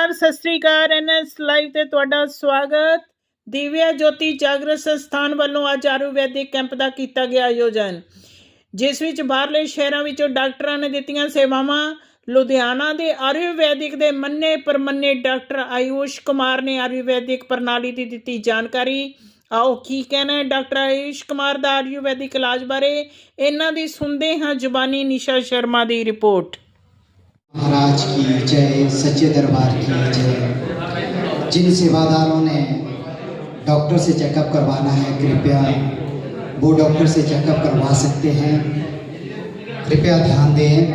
Sir Sat Sri ਅਕਾਲ। NS live ਤੇ ਤੁਹਾਡਾ ਸਵਾਗਤ। ਦਿਵਿਆ ਜੋਤੀ ਜਾਗਰਤ ਸੰਸਥਾਨ ਵੱਲੋਂ ਅੱਜ ਆਯੁਰਵੈਦਿਕ ਕੈਂਪ ਦਾ ਕੀਤਾ ਗਿਆ ਆਯੋਜਨ, ਜਿਸ ਵਿੱਚ ਬਾਹਰਲੇ ਸ਼ਹਿਰਾਂ ਵਿੱਚੋਂ ਡਾਕਟਰਾਂ ਨੇ ਦਿੱਤੀਆਂ ਸੇਵਾਵਾਂ। ਲੁਧਿਆਣਾ ਦੇ ਆਯੁਰਵੈਦਿਕ ਦੇ ਮੰਨੇ ਪਰਮੰਨੇ ਡਾਕਟਰ ਆਯੂਸ਼ ਕੁਮਾਰ ਨੇ ਆਯੁਰਵੈਦਿਕ ਪ੍ਰਣਾਲੀ ਦੀ ਦਿੱਤੀ ਜਾਣਕਾਰੀ। ਆਓ ਕੀ ਕਹਿਣਾ ਹੈ ਡਾਕਟਰ ਆਯੂਸ਼ ਕੁਮਾਰ ਦਾ ਆਯੁਰਵੈਦਿਕ ਇਲਾਜ ਬਾਰੇ? ਇਹਨਾਂ ਦੀ ਸੁਣਦੇ ਹਾਂ ਜ਼ੁਬਾਨੀ ਨਿਸ਼ਾ ਸ਼ਰਮਾ ਦੀ ਰਿਪੋਰਟ। महाराज की जय, सच्चे दरबार की जय। जिन सेवादारों ने डॉक्टर से चेकअप करवाना है, कृपया वो डॉक्टर से चेकअप करवा सकते हैं। कृपया ध्यान दें।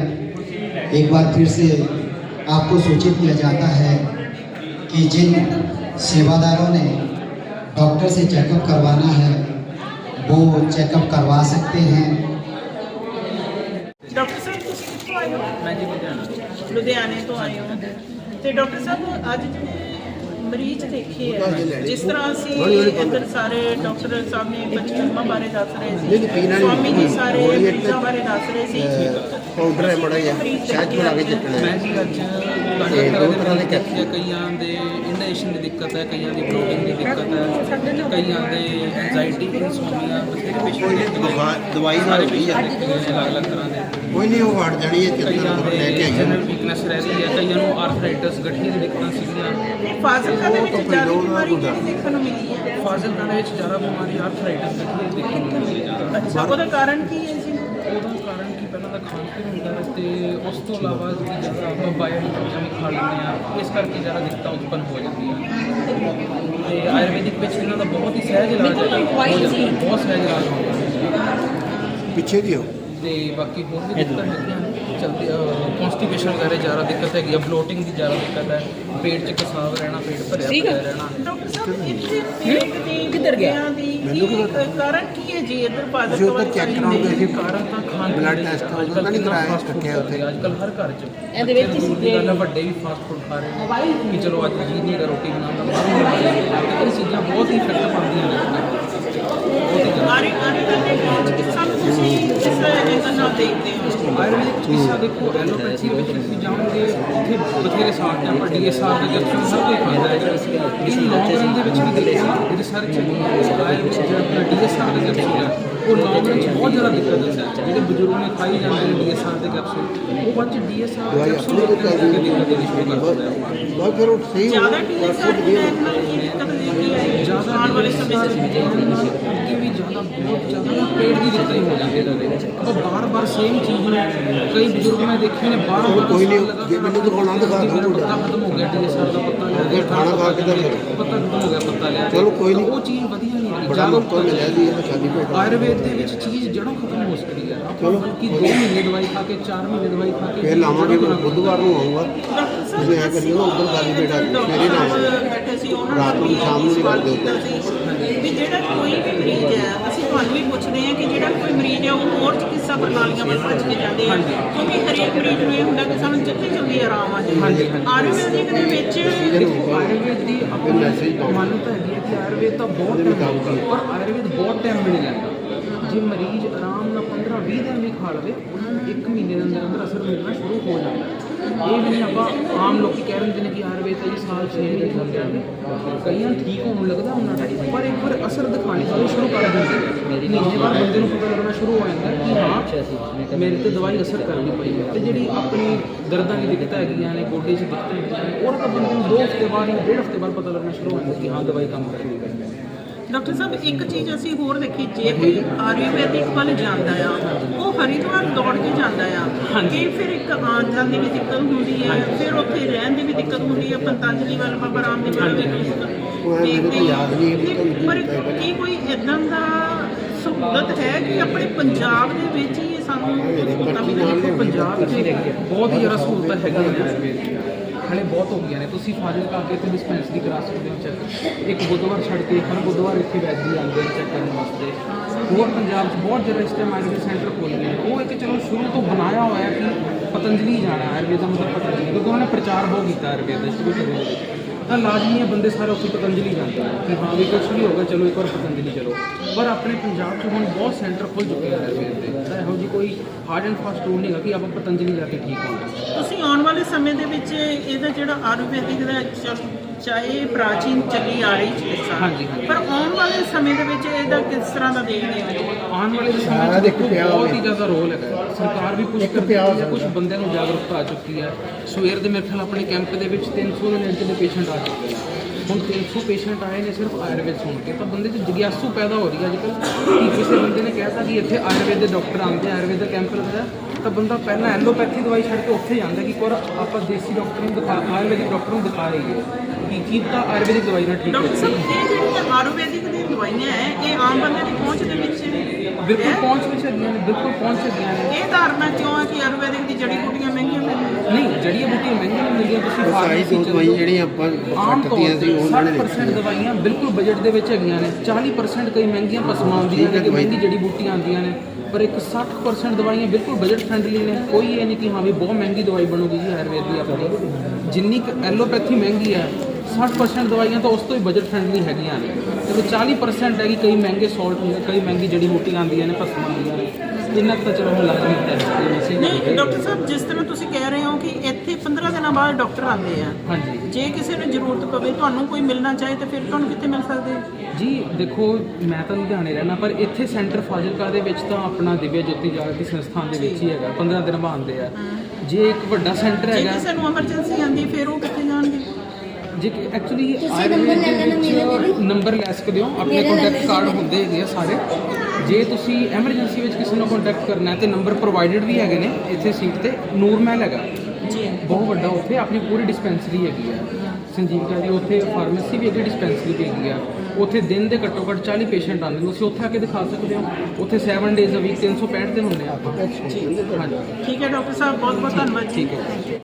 एक बार फिर से आपको सूचित किया जाता है कि जिन सेवादारों ने डॉक्टर से चेकअप करवाना है, वो चेकअप करवा सकते हैं। ਲੁਧਿਆਣਾ ਤੋਂ ਆਏ ਹੋ। ਤੇ ਡਾਕਟਰ ਸਾਹਿਬ ਅੱਜ ਜਿਹੜੇ ਮਰੀਜ਼ ਦੇਖੇ ਆ ਜਿਸ ਤਰ੍ਹਾਂ ਅਸੀਂ ਇੱਧਰ ਸਾਰੇ ਡਾਕਟਰ ਸਾਹਿਬ ਨੇ ਬਚਕਰਮਾ ਬਾਰੇ ਦੱਸ ਰਹੇ ਸੀ। ਸਵਾਮੀ ਜੀ ਸਾਰੇ ਮਰੀਜ਼ਾਂ ਬਾਰੇ ਦੱਸ ਰਹੇ ਸੀ। ਪਾਊਡਰ ਹੈ ਮੜਾ ਮਰੀਜ਼ ਸ਼ਾਇਦ ਬਣਾ ਕੇ। ਚੱਕਣਾ ਮੈਂ ਹੈ ਜੀ ਅੱਜ ਕਾਫੀ ਦੋ ਤਰ੍ਹਾਂ ਦੇ ਦੇ ਆ, ਕਈਆਂ ਦੇ ਇੰਡੇਸ਼ਨ ਦੀ ਦਿੱਕਤ ਹੈ ਕਈਆਂ ਦੀ ਬਲੋਟਿੰਗ ਦੀ ਦਿੱਕਤ ਹੈ ਕਈਆਂ ਦੇ ਐਂਜ਼ਾਈਟੀ ਇਨਸੋਮਨੀਆ ਬਥੇਰੇ ਪੇਸ਼ੈਂਟ ਦਵਾ- ਦਵਾਈ ਨਾਲ ਗਏ ਨੇ ਅਲੱਗ-ਅਲੱਗ ਤਰ੍ਹਾਂ ਦੇ ਕੋਈ ਨਹੀਂ ਉਹ ਹਟ ਜਾਣੀ ਹੈ ਕਈਆਂ ਚਿੰਤਨ ਦੇ ਲੈ ਕੇ ਆਈਏ ਜਨਰਲ ਵੀਕਨੈਸ ਰਹਿ ਰਹੀ ਹੈ ਕਈਆਂ ਨੂੰ ਆਰਥਰਾਈਟਸ ਗਠੀਏ ਦੀ ਦਿੱਕਤਾਂ ਸੀਗੀਆਂ। ਫਾਜ਼ਿਲਕਾ ਦੇ ਵਿੱਚ ਜ਼ਿਆਦਾ ਬਿਮਾਰੀ ਨਾ ਕਿਹੜੀ ਦੇਖਣ ਨੂੰ ਮਿਲੀ ਹੈ? ਫਾਜ਼ਿਲਕਾ ਦੇ ਵਿੱਚ ਜ਼ਿਆਦਾ ਬਿਮਾਰੀ ਆਰਥਰਾਈਟਸ ਗਠੀਏ ਦੀ ਦੇਖਣ ਨੂੰ ਮਿਲਦੀ ਹੈ ਜ਼ਿਆਦਾ। ਅੱਛਾ ਉਹਦਾ ਕਾਰਨ ਕੀ ਹੈ ਜੀ? ਉਹਦਾ ਕਾਰਨ ਕੀ ਪਹਿਲਾਂ ਤਾਂ ਖਾਣ ਪੀਣ ਹੁੰਦਾ ਹੈ ਤੇ ਉਸ ਤੋਂ ਇਲਾਵਾ ਜਿਹੜੀ ਜ਼ਿਆਦਾ ਆਪਾਂ ਬਾਇਓ ਚੀਜ਼ਾਂ ਵੀ ਖਾ ਲੈਂਦੇ ਆ ਇਸ ਕਰਕੇ ਜ਼ਿਆਦਾ ਦਿੱਕਤਾਂ ਉਤਪੰਨ ਹੋ ਜਾਂਦੀਆਂ। ਤੇ ਆਯੁਰਵੈਦਿਕ ਵਿੱਚ ਇਹਨਾਂ ਦਾ ਬਹੁਤ ਹੀ ਸਹਿਜ ਇਲਾਜ ਹੈ ਹੋ ਬਹੁਤ ਸਹਿਜ ਇਲਾਜ ਹੁੰਦਾ ਪਿੱਛੇ ਦੀ ਹੋ ਤੇ ਬਾਕੀ ਹੋਰ ਵੀ ਦਿੱਕਤਾਂ ਹੈਗੀਆਂ। ਚਲਦੀ ਕਨਸਟੀਪੇਸ਼ਨ ਵਗੈਰਾ ਜ਼ਿਆਦਾ ਦਿੱਕਤ ਹੈਗੀ ਆ ਬਲੋਟਿੰਗ ਦੀ ਜ਼ਿਆਦਾ ਦਿੱਕਤ ਹੈ ਪੇਟ 'ਚ ਕਸਾਵ ਰਹਿਣਾ ਪੇਟ ਭਰਿਆ ਭਰਿਆ ਰਹਿਣਾ। ਡਾਕਟਰ ਸਾਹਿਬ ਇੱਥੇ ਪੇਟ ਦੀ ਕਿੱਧਰ ਗਿਆ ਦੀ ਕੀ ਕਾਰਨ ਕੀ ਹੈ ਜੀ? ਇੱਧਰ ਫਾਜ਼ਿਲਕਾ ਜੋ ਤਾਂ ਚੈੱਕ side ਕਰਾਉਣ ਦੇ? ਗਏ ਸੀ। ਕਾਰਨ ਤਾਂ ਖਾਣ test ਅੱਜ ਉਹਦਾ ਤਾਂ ਨਹੀਂ ਕਰਾਇਆ, ਰੱਖਿਆ ਉੱਥੇ। ਅੱਜ ਕੱਲ ਹਰ ਘਰ 'ਚ। ਇਹਦੇ ਵਿੱਚ ਹੀ ਗੱਲ ਹੈ ਵੱਡੇ ਵੀ ਫਾਸਟ ਫੂਡ ਖਾ ਰਹੇ ਨੇ। ਕਿ ਚਲੋ ਅੱਜ ਜੀ ਨਹੀਂ ਰੋਟੀ ਬਣਾਉਣ ਦਾ ਬਾਹਰੋਂ ਮੰਗਾ ਲਈਏ ਤੇ ਇਹ ਚੀਜ਼ਾਂ ਬਹੁਤ ਹੀ ਇਫੈਕਟ ਪਾਉਂਦੀਆਂ ਨੇ। ਆਯੁਰਵੈਦਿਕ ਚਿਕਿਤਸਾ ਦੇਖੋ ਐਲੋਪੈਥੀ ਦੇ ਵਿੱਚ ਤੁਸੀਂ ਜਾਓਗੇ ਉੱਥੇ ਬਥੇਰੇ ਸਾਲ ਤੇ ਆਪਾਂ ਡੀਐਸਆਰ ਦੇ ਜੈਕਸ਼ਨ ਸਭ ਕੋਈ ਖਾਂਦਾ ਹੈ। ਇਹ ਲੌਂਗ ਰਨ ਦੇ ਵਿੱਚ ਵੀ ਦੇਖੋ ਰਿਸਰਚ ਜਿਹੜਾ ਡੀਐਸਆਰ ਦੇ ਜੈਕਸ਼ਨ ਹੈ ਉਹ ਲੌਂਗ ਰਨ ਬਹੁਤ ਜ਼ਿਆਦਾ ਦਿੱਕਤ ਦਿੰਦਾ ਹੈ ਜਿਹੜੇ ਬਜ਼ੁਰਗ ਨੇ ਖਾਈ ਜਾਂਦੇ ਨੇ ਡੀਐਸਆਰ ਦੇ ਕੈਪਸੂਲ ਉਹ ਬਾਅਦ ਚ ਡੀਐਸਆਰ ਦੇ ਕੈਪਸੂਲ ਦੇ ਕਰਕੇ ਦਿੱਕਤ ਦੇਣੀ ਸ਼ੁਰੂ ਕਰ ਦਿੰਦਾ ਹੈ ਬਸ ਫਿਰ ਉਹ ਸਹੀ ਹੋ ਜ਼ਿਆਦਾ ਟੀਚਰ ਲੈਣ ਨਾਲ ਕੀ ਦਿੱਕਤ ਦੇਖੀ ਹੈ? ਜ਼ਿਆਦਾ ਆਉਣ ਵਾਲੇ ਸਮੇਂ 'ਚ ਅੱਗੇ ਵੀ ਜ਼ਿਆਦਾ ਬਹੁਤ ਜ਼ਿਆਦਾ ਪੇਟ ਦੀ ਦਿੱਕਤ ਹੀ ਹੋ ਜਾਂਦੀ ਹੈ ਇਹਦੇ ਵਿੱਚ। ਆਪਾਂ ਬਾਰ-ਬਾਰ ਸੇਮ ਚੀਜ਼ ਨੂੰ ਕਈ ਬਜ਼ੁਰਗ ਮੈਂ ਦੇਖੇ ਨੇ ਬਾਰ-ਬਾਰ ਕੋਈ ਨਹੀਂ, ਜੇ ਮੈਨੂੰ ਦਿਖਾਉਣਾ ਦਿਖਾ ਦਿਓ। ਖਤਮ ਹੋ ਗਿਆ ਪੱਤਾ ਲਿਆ ਫਿਰ ਖਾਣਾ ਖਾ ਕੇ ਤਾਂ ਫਿਰ। ਪੱਤਾ ਹੋ ਗਿਆ ਪੱਤਾ ਲਿਆ? ਚਲੋ ਕੋਈ ਨਹੀਂ। ਉਹ ਚੀਜ਼ ਵਧੀਆ ਨਹੀਂ ਹੈਗੀ ਬੜਾ ਜ਼ਿਆਦਾ ਮੌਕਾ ਮਿਲਿਆ ਜੀ ਇਹ ਖਾਲੀ ਪੇਟ ਆਯੁਰਵੇਦ ਦੇ ਵਿੱਚ ਚੀਜ਼ ਜੜੋਂ ਖਤਮ ਹੋ ਸਕਦੀ ਹੈ। ਚਲੋ, ਬਲਕਿ 2 ਮਹੀਨੇ ਦਵਾਈ ਖਾ ਕੇ 4 ਮਹੀਨੇ ਦਵਾਈ ਖਾ ਕੇ ਫਿਰ ਲਾਵਾਂਗੇ ਮੈਂ ਬੁੱਧਵਾਰ ਨੂੰ ਆਉਂਗਾ ਤੁਸੀਂ ਐ ਕਰੀਏ ਨਾ ਉੱਧਰ ਖਾਲੀ ਪੇਟ ਆ ਜਾਓ, ਮੇਰੇ ਨਾਲ ਆਓ। ਬੈਠੇ ਸੀ ਉਹਨਾਂ ਰਾਤ ਨੂੰ ਵੀ ਸ਼ਾਮ ਨੂੰ ਨਹੀਂ ਸਵਾਲ ਕਰਦੇ ਕੀਤਾ ਸੀ। ਵੀ ਜਿਹੜਾ ਕੋਈ ਵੀ ਮਰੀਜ਼ ਹੈ ਅਸੀਂ ਤੁਹਾਨੂੰ ਵੀ ਪੁੱਛਦੇ ਹਾਂ ਕਿ ਜਿਹੜਾ ਕੋਈ ਮਰੀਜ਼ ਹੈ ਉਹ ਹੋਰ ਚਿਕਿਤਸਾ ਪ੍ਰਣਾਲੀਆਂ ਵੱਲ ਭੱਜ ਕੇ ਜਾਂਦੇ ਆ। ਕਿਉਂਕਿ ਹਰੇਕ ਮਰੀਜ਼ ਨੂੰ ਇਹ ਹੁੰਦਾ ਕਿ ਸਾਨੂੰ ਜਲਦੀ ਜਲਦੀ ਆਰਾਮ ਆ ਜਾਵੇ। ਆਯੁਰਵੈਦਿਕ ਦੇ ਵਿੱਚ ਦੀ ਆਪਣੀ ਮਾਨਤਾ ਹੈਗੀ ਹੈ ਕਿ ਆਯੁਰਵੇਦ ਤਾਂ ਬਹੁਤ ਟਾਈਮ ਪਰ ਆਯੁਰਵੇਦ ਬਹੁਤ ਟਾਈਮ ਨਹੀਂ ਲੈਂਦਾ ਜੇ ਮਰੀਜ਼ ਆਰਾਮ ਨਾਲ 15 20 ਦਿਨ ਵੀ ਖਾ ਲਵੇ ਉਹਨਾਂ ਨੂੰ 1 ਮਹੀਨੇ ਦੇ ਅੰਦਰ ਅੰਦਰ ਅਸਰ ਮਿਲਣਾ ਸ਼ੁਰੂ ਹੋ ਜਾਂਦਾ। ਹੈ ਇਹ ਵੀ ਆਪਾਂ ਆਮ ਲੋਕੀ ਕਹਿ ਦਿੰਦੇ ਨੇ ਕਿ ਆਯੁਰਵੇਦ ਤਾਂ ਜੀ ਸਾਲ 6 ਮਹੀਨੇ ਚੱਲ ਜਾਂਦੇ ਕਈਆਂ ਠੀਕ ਹੋਣ ਲੱਗਦਾ ਉਹਨਾਂ ਟਾਈਮ ਪਰ ਇੱਕ ਵਾਰ ਅਸਰ ਦਿਖਾਣੇ ਵਾਲੇ ਸ਼ੁਰੂ ਕਰ ਦਿੰਦੇ ਮਹੀਨੇ ਬਾਅਦ ਬੰਦੇ ਨੂੰ ਪਤਾ ਲੱਗਣਾ ਸ਼ੁਰੂ ਹੋ ਜਾਂਦਾ ਕਿ ਹਾਂ ਮੇਰੇ ਤੇ ਦਵਾਈ ਅਸਰ ਕਰਨੀ ਪਈ ਹੈ। ਤੇ ਜਿਹੜੀ ਆਪਣੀ ਦਰਦਾਂ ਦੀ ਦਿੱਕਤਾਂ ਹੈਗੀਆਂ ਨੇ ਗੋਡੇ 'ਚ ਦਿੱਕਤਾਂ ਹੈਗੀਆਂ ਨੇ ਉਹਨਾਂ ਦਾ ਬੰਦੇ ਨੂੰ 2 ਹਫ਼ਤੇ ਬਾਅਦ ਜਾਂ ਡੇਢ ਹਫ਼ਤੇ ਬਾਅਦ ਪਤਾ ਲੱਗਣਾ ਸ਼ੁਰੂ ਹੋ ਜਾਂਦਾ ਕਿ ਹਾਂ ਦਵਾਈ ਕੰਮ ਕਰ ਰਹੀ ਹੈ। ਡਾਕਟਰ ਸਾਹਿਬ ਇੱਕ ਚੀਜ਼ ਅਸੀਂ ਹੋਰ ਦੇਖੀ ਜੇ ਕੋਈ ਆਯੁਰਵੈਦਿਕ ਵੱਲ ਜਾਂਦਾ ਆ ਉਹ ਹਰਿਦੁਆਰ ਦੌੜ ਕੇ ਜਾਂਦਾ ਆ ਕਿ ਫਿਰ ਇੱਕ ਆਉਣ ਜਾਣ ਦੀ ਵੀ ਦਿੱਕਤ ਹੁੰਦੀ ਹੈ ਫਿਰ ਉੱਥੇ ਰਹਿਣ ਦੀ ਵੀ ਦਿੱਕਤ ਹੁੰਦੀ ਹੈ ਪੰਤੰਜਲੀ ਵੱਲ ਬਾਬਾ ਰਾਮਦੇਵ ਵੱਲ ਵੀ ਪਰ ਕੀ ਕੋਈ ਇਦਾਂ ਦਾ ਸਹੂਲਤ ਹੈ ਕਿ ਆਪਣੇ ਪੰਜਾਬ ਦੇ ਵਿੱਚ ਹੀ ਸਾਨੂੰ ਪਤਾ ਵੀ ਨਹੀਂ ਦੇਖੋ ਪੰਜਾਬ 'ਚ ਬਹੁਤ ਹੀ ਜ਼ਿਆਦਾ ਸਹੂਲਤਾਂ ਹੈਗੀਆਂ ਨੇ ਹਲੇ ਬਹੁਤ ਹੋ ਗਈਆਂ ਨੇ। ਤੁਸੀਂ ਫਾਜ਼ਿਲਕਾ ਕੇ ਤੇ ਡਿਸਪੈਂਸਰੀ ਕਰਾ ਸਕਦੇ ਹੋ ਚੈੱਕ ਇੱਕ ਬੁੱਧਵਾਰ ਛੱਡ ਕੇ ਹਰ ਬੁੱਧਵਾਰ ਇੱਥੇ ਵੈਦਰੀ ਆਉਂਦੇ ਨੇ ਚੈੱਕ ਕਰਨ ਵਾਸਤੇ। ਹੋਰ ਪੰਜਾਬ 'ਚ ਬਹੁਤ ਜ਼ਿਆਦਾ ਇਸ ਟਾਈਮ ਆਯੁਰਵੇਦ ਸੈਂਟਰ ਖੋਲ੍ਹੇ ਨੇ। ਉਹ ਇੱਕ ਚਲੋ ਸ਼ੁਰੂ ਤੋਂ ਬਣਾਇਆ ਹੋਇਆ ਕਿ ਪਤੰਜਲੀ ਜਾਣਾ, ਆਯੁਰਵੇਦ ਦਾ ਮਤਲਬ ਪਤੰਜਲੀ। ਕਿਉਂਕਿ ਉਹਨਾਂ ਨੇ ਪ੍ਰਚਾਰ ਬਹੁਤ ਕੀਤਾ ਆਯੁਰਵੇਦ ਦਾ, ਸ਼ੁਰੂ ਤੋਂ ਤਾਂ ਲਾਜ਼ਮੀ ਹੈ, ਬੰਦੇ ਸਾਰੇ ਉੱਥੇ ਪਤੰਜਲੀ ਜਾਂਦੇ ਆ ਕਿ ਹਾਂ ਵੀ ਕੁਝ ਵੀ ਹੋਗਾ ਚਲੋ ਇੱਕ ਵਾਰ ਪਤੰਜਲੀ ਚਲੋ। ਪਰ ਆਪਣੇ ਪੰਜਾਬ 'ਚ ਹੁਣ ਬਹੁਤ ਸੈਂਟਰ ਖੁੱਲ ਚੁੱਕੇ ਆ ਆਯੁਰਵੇਦ ਦੇ ਤਾਂ ਇਹੋ ਜਿਹੀ ਕੋਈ ਹਾਰਡ ਐਂਡ ਫਾਸਟ ਰੂਲ ਨਹੀਂ ਹੈਗਾ ਕਿ ਆਪਾਂ ਪਤੰਜਲੀ ਜਾ ਕੇ ਠੀਕ ਹੋਣਾ ਤੁਸੀਂ ਆਉਣ ਵਾਲੇ ਸਮੇਂ ਦੇ ਵਿੱਚ ਇਹਦਾ ਜਿਹੜਾ ਆਯੁਰਵੈਦਿਕ ਦਾ ਚੱਲ- ਚਾਹੇ ਪ੍ਰਾਚੀਨ ਚੱਲੀ ਆ ਰਹੀ ਚਿਕਿਤਸਾ ਹਾਂਜੀ, ਹਾਂਜੀ। ਪਰ ਆਉਣ ਵਾਲੇ ਸਮੇਂ ਦੇ ਵਿੱਚ ਇਹਦਾ ਕਿਸ ਤਰ੍ਹਾਂ ਦਾ ਦੇਖਦੇ ਹੋ? ਆਉਣ ਵਾਲੇ ਸਮੇਂ ਸਾਰਾ 'ਚ ਦੇਖੋ ਪਿਆ ਬਹੁਤ। ਹੀ ਜ਼ਿਆਦਾ ਰੋਲ ਹੈਗਾ। ਸਰਕਾਰ ਵੀ ਕੁਝ ਕਰਦੀ ਪਿਆ ਹੈ। ਕੁਝ ਬੰਦਿਆਂ ਨੂੰ ਜਾਗਰੂਕਤਾ ਆ ਚੁੱਕੀ ਹੈ। ਸਵੇਰ ਦੇ ਮੇਰੇ ਖਿਆਲ ਆਪਣੇ ਕੈਂਪ ਦੇ ਵਿੱਚ 300 ਦੇ ਨੇੜੇ ਦੇ ਪੇਸ਼ੈਂਟ ਆ ਚੁੱਕੇ ਨੇ। ਹੁਣ 300 ਪੇਸ਼ੈਂਟ ਆਏ ਨੇ ਸਿਰਫ ਆਯੁਰਵੇਦ ਸੁਣ ਕੇ। ਤਾਂ ਬੰਦੇ 'ਚ ਜਿਗਿਆਸੂ ਪੈਦਾ ਹੋ ਰਹੀ ਹੈ ਅੱਜਕੱਲ੍ਹ। ਕਿ ਕਿਸੇ ਬੰਦੇ ਨੇ ਕਹਿਤਾ ਕਿ ਇੱਥੇ ਆਯੁਰਵੇਦ ਦੇ ਡਾਕਟਰ ਆਉਂਦੇ ਆ, ਆਯੁਰਵੇਦ ਦਾ ਕੈਂਪ ਲੱਗਦਾ। ਹੈ, ਤਾਂ ਬੰਦਾ ਪਹਿਲਾਂ ਐਲੋਪੈਥੀ ਦਵਾਈ ਛੱਡ ਕੇ ਉੱਥੇ ਜਾਂਦਾ ਕਿ ਕੋਰ ਆਪਾਂ ਦੇਸੀ ਡਾਕਟਰ ਨੂੰ ਦਿਖਾ ਆਯੁਰਵੈਦਿਕ ਡਾਕਟਰ ਨੂੰ ਦਿਖਾ ਰਹੀ ਹੈ ਕਿ ਕੀ ਤਾਂ ਆਯੁਰਵੈਦਿਕ ਦਵਾਈ ਨਾਲ ਠੀਕ ਹੋ ਡਾਕਟਰ ਸਾਹਿਬ ਇਹ ਜਿਹੜੀਆਂ ਆਯੁਰਵੈਦਿਕ ਦੀਆਂ ਦਵਾਈਆਂ ਹੈ ਇਹ ਆਮ ਬੰਦੇ ਦੀ ਪਹੁੰਚ ਦੇ ਵਿੱਚ ਬਿਲਕੁਲ? ਪਹੁੰਚ ਵਿੱਚ ਹੈਗੀਆਂ ਨੇ ਬਿਲਕੁਲ ਪਹੁੰਚ ਹੈਗੀਆਂ ਨੇ। ਇਹ ਧਾਰਨਾ ਕਿਉਂ ਹੈ ਕਿ ਆਯੁਰਵੈਦਿਕ ਦੀ ਜੜੀ ਬੂਟੀਆਂ ਮਹਿੰਗੀਆਂ ਮਿਲਦੀਆਂ ਨਹੀਂ ਜੜੀਆਂ ਬੂਟੀਆਂ ਮਹਿੰਗੀਆਂ ਨਹੀਂ ਮਿਲਦੀਆਂ ਤੁਸੀਂ ਚਲੇ ਦਵਾਈ। ਜਿਹੜੀਆਂ ਆਪਾਂ ਕੱਟਦੀਆਂ ਸੀ ਉਹਨਾਂ ਨੇ 60% ਦਵਾਈਆਂ ਬਿਲਕੁਲ ਬਜਟ ਦੇ ਵਿੱਚ ਹੈਗੀਆਂ ਨੇ। 40% ਕਈ ਮਹਿੰਗੀਆਂ ਪਸਮਾਂ ਆਉਂਦੀਆਂ ਨੇ ਕਿ ਮਹਿੰਗੀ ਜੜੀ ਬੂਟੀਆਂ ਆਉਂਦੀਆਂ ਨੇ। ਪਰ ਇੱਕ 60% ਦਵਾਈਆਂ ਬਿਲਕੁਲ ਬਜਟ ਫ੍ਰੈਂਡਲੀ ਨੇ। ਕੋਈ ਇਹ ਨਹੀਂ ਕਿ ਹਾਂ ਵੀ ਬਹੁਤ ਮਹਿੰਗੀ ਦਵਾਈ ਬਣੂਗੀ ਜੀ ਆਯੁਰਵੇਦ ਦੀ ਆਪਣੀ। ਜਿੰਨੀ ਕੁ ਐਲੋਪੈਥੀ ਮਹਿੰਗੀ ਹੈ 60% ਦਵਾਈਆਂ ਤਾਂ ਉਸ ਤੋਂ ਹੀ ਬਜਟ ਫ੍ਰੈਂਡਲੀ ਹੈਗੀਆਂ ਨੇ। ਤੇ 40% ਹੈਗੀ ਕਈ ਮਹਿੰਗੇ ਸਾਲਟ ਹੁੰਦੇ ਕਈ ਮਹਿੰਗੀ ਜੜੀ ਬੂਟੀਆਂ ਆਉਂਦੀਆਂ ਨੇ ਪਸਮਾਂ ਆਉਂਦੀਆਂ ਨੇ। ਇੰਨਾ ਕੁ ਤਾਂ ਚਲੋ ਹੁਣ ਹੈ ਮੈਸੇਜ ਨਹੀਂ ਡਾਕਟਰ ਸਾਹਿਬ ਜਿਸ ਤਰ੍ਹਾਂ ਤੁਸੀਂ ਕਹਿ ਰਹੇ ਹੋ ਕਿ ਇੱਥੇ 15 ਦਿਨਾਂ ਬਾਅਦ ਡਾਕਟਰ ਆਉਂਦੇ ਆ। ਹਾਂਜੀ। ਜੇ ਕਿਸੇ ਨੂੰ ਜ਼ਰੂਰਤ ਪਵੇ ਤੁਹਾਨੂੰ ਕੋਈ ਮਿਲਣਾ ਚਾਹੇ ਤਾਂ ਫਿਰ ਤੁਹਾਨੂੰ ਕਿੱਥੇ ਮਿਲ ਸਕਦੇ? ਹੋ? ਜੀ ਦੇਖੋ ਮੈਂ ਤਾਂ ਲੁਧਿਆਣੇ ਰਹਿਣਾ ਪਰ ਇੱਥੇ ਸੈਂਟਰ ਫਾਜ਼ਿਲਕਾ ਦੇ ਵਿੱਚ ਤਾਂ ਆਪਣਾ ਦਿਵਿਆ ਜੋਤੀ ਜਾਗਰਤੀ ਸੰਸਥਾਨ ਦੇ ਵਿੱਚ ਹੀ ਹੈਗਾ 15 ਦਿਨ ਬਾਅਦ ਆ। ਜੇ ਇੱਕ ਵੱਡਾ ਸੈਂਟਰ ਜੇ ਹੈਗਾ ਕਿਸੇ ਨੂੰ ਐਮਰਜੈਂਸੀ ਆਂਦੀ ਫਿਰ ਉਹ ਕਿੱਥੇ ਜਾਣਗੇ? ਜੇ ਐਕਚੁਅਲੀ ਆਯੁਰਵੇਦ ਦੇ ਵਿੱਚ ਨੰਬਰ ਲੈ ਸਕਦੇ ਹੋ ਆਪਣੇ ਕੰਟੈਕਟ ਕਾਰਡ ਹੁੰਦੇ ਹੈਗੇ ਆ ਸਾਰੇ। ਜੇ ਤੁਸੀਂ ਐਮਰਜੈਂਸੀ ਵਿੱਚ ਕਿਸੇ ਨੂੰ ਕੰਟੈਕਟ ਕਰਨਾ ਹੈ ਤੇ ਨੰਬਰ ਪ੍ਰੋਵਾਈਡਡ ਵੀ ਹੈਗੇ ਨੇ ਇੱਥੇ ਸੀਟ ਤੇ ਨੂਰਮਹਿਲ ਹੈਗਾ। ਜੀ ਬਹੁਤ ਵੱਡਾ ਉੱਥੇ ਆਪਣੀ ਪੂਰੀ ਡਿਸਪੈਂਸਰੀ ਹੈਗੀ ਆ। ਸੰਜੀਵਕਾ ਦੀ ਉੱਥੇ ਫਾਰਮੇਸੀ ਵੀ ਹੈਗੀ ਡਿਸਪੈਂਸਰੀ ਵੀ ਹੈਗੀ ਆ। ਉੱਥੇ ਦਿਨ ਦੇ ਘੱਟੋ ਘੱਟ 40 ਪੇਸ਼ੈਂਟ ਆਉਂਦੇ ਨੇ। ਤੁਸੀਂ ਉੱਥੇ ਆ ਕੇ ਦਿਖਾ ਸਕਦੇ ਹੋ। ਉੱਥੇ 7 ਡੇਜ਼ ਅ ਵੀਕ 365 ਦਿਨ ਹੁੰਦੇ ਆ ਠੀਕ ਹੈ ਡਾਕਟਰ ਸਾਹਿਬ ਬਹੁਤ ਬਹੁਤ ਧੰਨਵਾਦ ਠੀਕ ਹੈ।